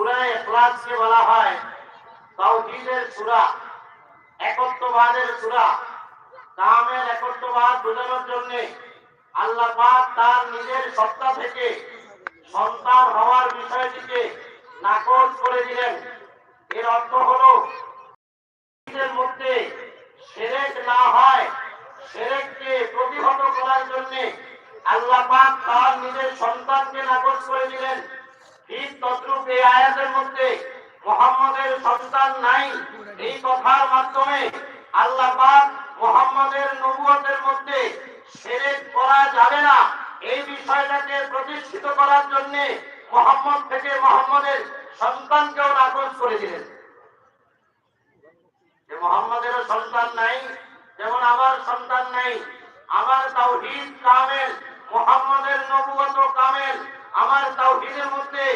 সূরা ইখলাসকে বলা হয়, তাওহীদের সূরা, একত্ববাদের সূরা, কামের একত্ববাদ বোঝানোর জন্য আল্লাহ পাক তার নিজের সত্তা থেকে সন্তান হওয়ার বিষয়টিকে নাকচ করে দিলেন। এর অর্থ হলো এর মধ্যে সেরেক না হয়, সেরেককে প্রতিহত করার জন্য আল্লাহ পাক তার নিজের সন্তানকে নাকচ করে দিলেন। ঠিক তদ্রুপ এই আয়াতের মধ্যে মোহাম্মদের সন্তান নাই, এই কথার মাধ্যমে আল্লাহ মোহাম্মদের নবুয়তের মধ্যে সেরেক করা যাবে না। এই বিষয়টাকে প্রতিষ্ঠিত করার জন্য মোহাম্মদ থেকে মোহাম্মদের সন্তানকেও নাকচ করে দিলেন। যে মোহাম্মদেরও সন্তান নাই, যেমন আমার সন্তান নাই, আমার তাওহীদ কামেল, মোহাম্মদের নবুয়ত কামেল আমার তাওহীদের মধ্যে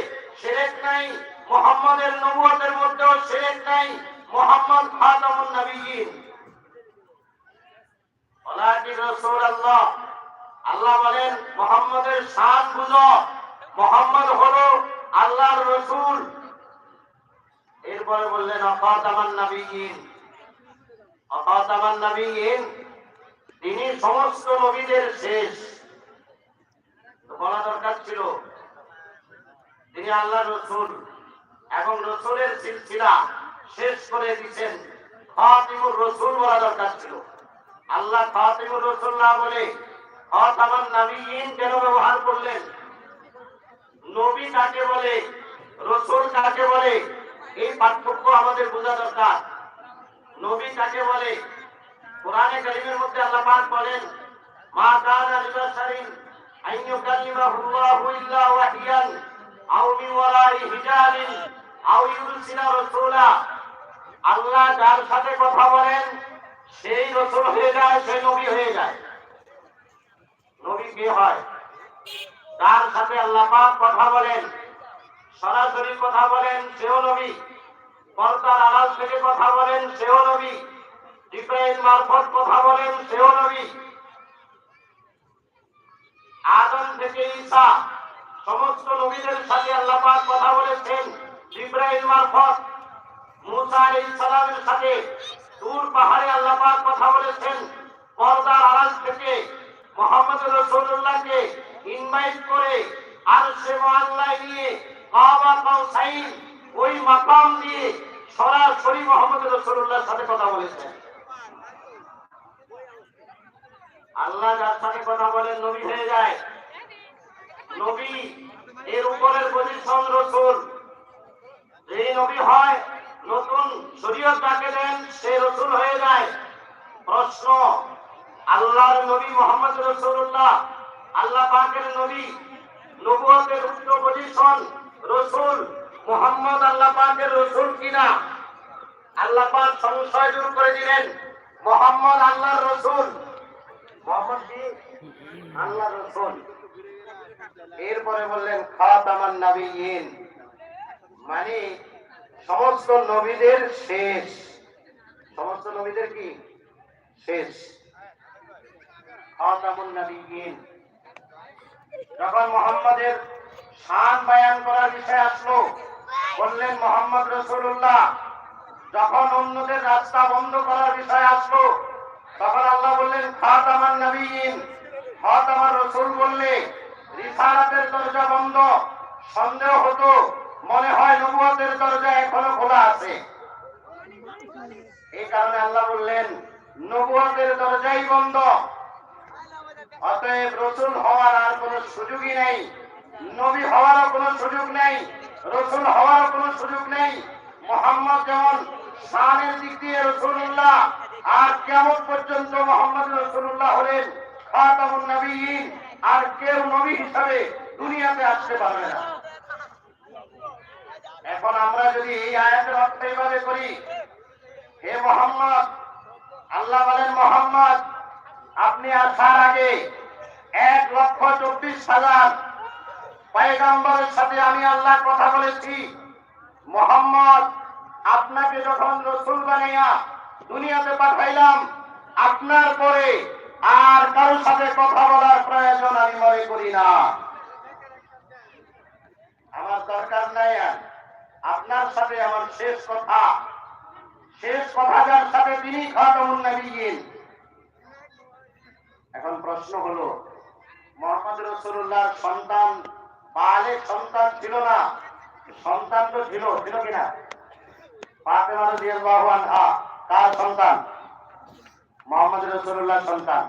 শিরক নাই, মোহাম্মদের নবুয়তের মধ্যেও শিরক নাই, মোহাম্মদ খাতামুন নবিয়্যিন ওলাকি রাসূলুল্লাহ, আল্লাহ বলেন, মোহাম্মদের শান বুঝো মোহাম্মদ হলো আল্লাহর রসূল। এরপরে বললেন অখাতামান নবিয়্যিন অখাতামান নবিয়্যিন তিনি সমস্ত নবীদের শেষ তো বলা দরকার ছিল তিনি আল্লাহ রসুল এবং রসুলের সিলসিলা শেষ করে দিচ্ছেন খাতিমুর রসুল বলা দরকার ছিল। আল্লাহ খাতিমুর রসুল না বলে খাতামান কেন ব্যবহার করলেন? নবী কাকে বলে, রসুল কাকে বলে, এই পার্থক্য আমাদের বোঝা দরকার। নবী কাকে বলে, কোরআনে কারিমের মধ্যে আল্লাহ পাক বলেন, মা কানা লিবাশারিন আন ইউকাল্লিমাহুল্লাহু ইল্লা ওয়াহিয়ান। আও মিন ওয়ারাই হিজাবিন, আও ইউরসিলা রাসূলা। আল্লাহ যার সাথে কথা বলেন, সেই রসুল হয়ে যায়, সেই নবী হয়ে যায়। নবী কে হয়? যার সাথে আল্লাহ কথা বলেন, সরাসরি কথা বলেন, সেও নবী। পর্দার আড়াল থেকে কথা বলেন, সেও নবী। জিব্রাইল মারফত কথা বলেন, সেও নবী। আদম থেকে ঈসা সমস্ত নবীদের সাথে আল্লাহ পাক কথা বলেছেন জিব্রাইল মারফত মুসা আলাইহিস সাথে। দূর পাহাড়ে আল্লাহ পাক কথা বলেছেন, পর্দার আড়াল থেকে মোহাম্মদ রাসূলুল্লাহকে ইনভাইট করে আর সে মহল্লায় নিয়ে কাবা কাউসাইন ওই মাকাম দিয়ে সরাসরি মোহাম্মদ রাসূলুল্লাহর সাথে কথা বলেছেন। আল্লাহ যার সাথে কথা বলেন, নবী হয়ে যায়। নবী, এর উপরের পজিশন রসুল। যেই নবী হয়, নতুন শরীয়ত যাকে দেন, সে রসুল হয়ে যায়। প্রশ্ন, আল্লাহর নবী মোহাম্মদ রসুল্লাহ আল্লাহ পাকের নবী, নবুয়তের উচ্চ পজিশন রসুল, মোহাম্মদ আল্লাহ পাকের রসুল কিনা? আল্লাহ পাক সংশয় দূর করে দিলেন, মোহাম্মদ আল্লাহর রসুল। মোহাম্মদ আল্লাহ রসুল। এরপরে বললেন, খাতামান নাবিয়িন। মানে সমস্ত নবীদের শেষ। সমস্ত নবীদের কি? শেষ। খাতামুন নাবিয়িন। যখন মোহাম্মদের শান বায়ান করার বিষয় আসলো, বললেন মোহাম্মদ রসুল্লাহ যখন অন্যদের রাস্তা বন্ধ করার বিষয় আসলো, তখন আল্লাহ বললেন খাত আমার নবীন খাত আমার রসুল বললে রিসালাতের দরজা বন্ধ। সন্দেহ হতো, মনে হয় নবুয়তের দরজা এখনও খোলা আছে। এই কারণে আল্লাহ বললেন, নবুয়তের দরজাই বন্ধ। অতএব রসুল হওয়ার আর কোনো সুযোগই নেই। নবী হওয়ারও কোনো সুযোগ নেই। রসুল হওয়ারও কোনো সুযোগ নেই। মোহাম্মদ যেমন শানের দিক দিয়ে রসুল্লাহ আর কেমন পর্যন্ত মোহাম্মদ রসুল্লাহ হলেন খাতামুন নবীন আর কেউ নবী হিসাবে দুনিয়াতে আসতে পারবে না। এখন আমরা যদি এই আয়াতের অর্থ এইভাবে করি, হে মোহাম্মদ, আল্লাহ বলেন, মোহাম্মদ, আপনি আসার আগে এক লক্ষ চব্বিশ হাজার পায়গাম্বরের সাথে আমি আল্লাহ কথা বলেছি। মোহাম্মদ, আপনাকে যখন রসুল বানিয়া দুনিয়াতে পাঠাইলাম, আপনার পরে আর কারোর সাথে কথা বলার প্রয়োজন আমি মনে করি না। আমার দরকার নাই আপনার সাথে আমার শেষ কথা। শেষ কথা যার সাথে তিনি খাতামুন এখন প্রশ্ন হলো, মোহাম্মদ রসুল্লাহর সন্তান বালেক সন্তান ছিল না? সন্তান তো ছিল ছিল কিনা? ফাতেমা রাদিয়াল্লাহু আনহা, কার সন্তান? মোহাম্মদ রসুল্লাহর সন্তান।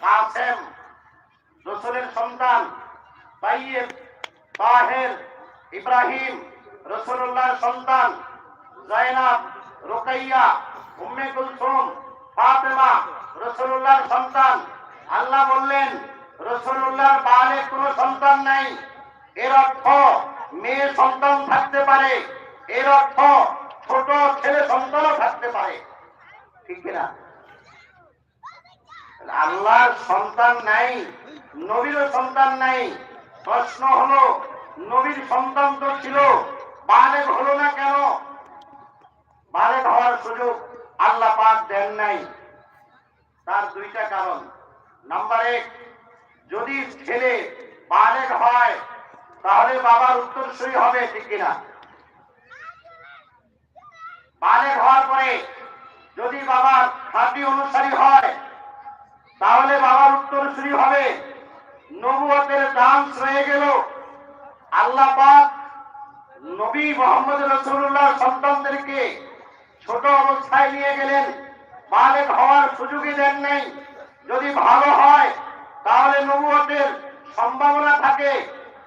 কাসেম রসুলের সন্তান তাইয়েব তাহের ইব্রাহিম রসুল্লাহর সন্তান, জয়নাব, রোকাইয়া, উম্মে কুলসুম, ফাতেমা রসুল্লাহর সন্তান। আল্লাহ বললেন রসুল্লাহর বালে কোনো সন্তান নাই। এর অর্থ মেয়ে সন্তান থাকতে পারে। এর অর্থ ছোট ছেলে সন্তানও থাকতে পারে। ঠিক কিনা? আল্লাহর সন্তান নাই, নবীরও সন্তান নাই। প্রশ্ন হলো, নবীর সন্তান তো ছিল বালেগ হলো না কেন? বালেগ হওয়ার সুযোগ আল্লাহ পাক দেন নাই। তার দুইটা কারণ। নাম্বার এক, যদি ছেলে বালেগ হয়, তাহলে বাবার উত্তরসূরি হবে, ঠিক কিনা? বালেগ হওয়ার পরে যদি বাবার খাঁটি অনুসারী হয় তাহলে বাবার উত্তরসূরি হবে। নবুয়তের চান্স রয়ে গেল। আল্লাহ পাক নবী মোহাম্মদ রসুল্লাহ সন্তানদেরকে ছোট অবস্থায় নিয়ে গেলেন। বালেক হওয়ার সুযোগই দেন নাই। যদি ভালো হয়, তাহলে নবুয়তের সম্ভাবনা থাকে।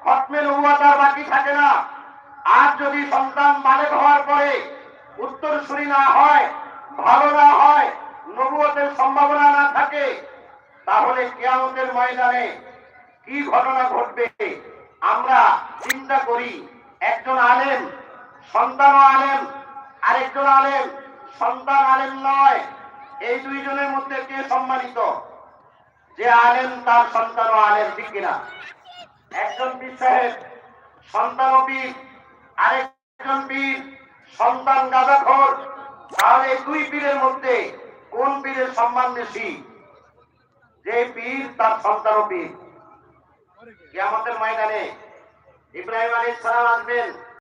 খতমে নবুয়ত আর বাকি থাকে না। আর যদি সন্তান বালেক হওয়ার পরে উত্তরসূরি না হয়, ভালো না হয় নবুয়তের সম্ভাবনা না থাকে তাহলে কেয়ামতের ময়দানে কি ঘটনা ঘটবে? আমরা চিন্তা করি, একজন আলেম, সন্তান আলেম, আরেকজন আলেম, সন্তান আলেম নয়, এই দুইজনের মধ্যে কে সম্মানিত? যে আলেম তার সন্তান ও আলেম ঠিক কিনা? একজন পীর সাহেব, সন্তান পীর, আরেকজন পীর, সন্তান গাঁদাখোর তাহলে দুই পীরের মধ্যে কোন পীরের সম্মান বেশি? যে পীর তার সন্তান পীর। আমাদের ময়দানে ইব্রাহিম আলী সালাম আসবেন।